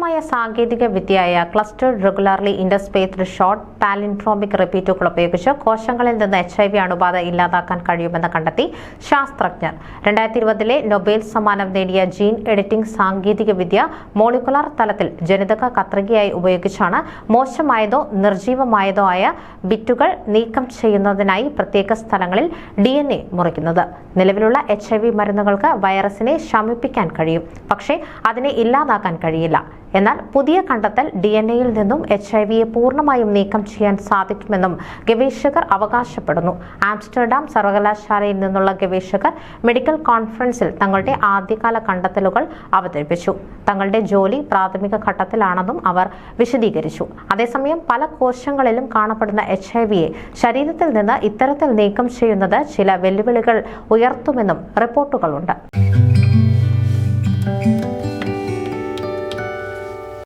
നൂതനമായ സാങ്കേതിക വിദ്യയായ cluster റെഗുലാർലി ഇന്റർസ്പേസ്ഡ് short പാലിൻട്രോമിക് റിപ്പീറ്റുകൾ ഉപയോഗിച്ച് കോശങ്ങളിൽ നിന്ന് എച്ച് ഐ വി അണുബാധ ഇല്ലാതാക്കാൻ കഴിയുമെന്ന് കണ്ടെത്തി ശാസ്ത്രജ്ഞർ. രണ്ടായിരത്തി ഇരുപതിലെ നൊബേൽ സമ്മാനം നേടിയ ജീൻ എഡിറ്റിംഗ് സാങ്കേതിക വിദ്യ മോളിക്കുലാർ തലത്തിൽ ജനിതക കത്രികയായി ഉപയോഗിച്ചാണ് മോശമായതോ നിർജീവമായതോ ആയ ബിറ്റുകൾ നീക്കം ചെയ്യുന്നതിനായി പ്രത്യേക സ്ഥലങ്ങളിൽ ഡി എൻ എ മുറിക്കുന്നത്. നിലവിലുള്ള എച്ച് ഐ വി മരുന്നുകൾക്ക് വൈറസിനെ ശമിപ്പിക്കാൻ കഴിയും. പക്ഷേ അതിനെ ഇല്ലാതാക്കാൻ കഴിയില്ല. എന്നാൽ പുതിയ കണ്ടെത്തൽ ഡി എൻ എയിൽ നിന്നും എച്ച് ഐ വിയെ പൂർണമായും നീക്കം ചെയ്യാൻ സാധിക്കുമെന്നും ഗവേഷകർ അവകാശപ്പെടുന്നു. ആംസ്റ്റർഡാം സർവകലാശാലയിൽ നിന്നുള്ള ഗവേഷകർ മെഡിക്കൽ കോൺഫറൻസിൽ തങ്ങളുടെ ആദ്യകാല കണ്ടെത്തലുകൾ അവതരിപ്പിച്ചു. തങ്ങളുടെ ജോലി പ്രാഥമിക ഘട്ടത്തിലാണെന്നും അവർ വിശദീകരിച്ചു. അതേസമയം പല കോശങ്ങളിലും കാണപ്പെടുന്ന എച്ച് ഐ വിയെ ശരീരത്തിൽ നിന്ന് ഇത്തരത്തിൽ നീക്കം ചെയ്യുന്നത് ചില വെല്ലുവിളികൾ ഉയർത്തുമെന്നും റിപ്പോർട്ടുകളുണ്ട്.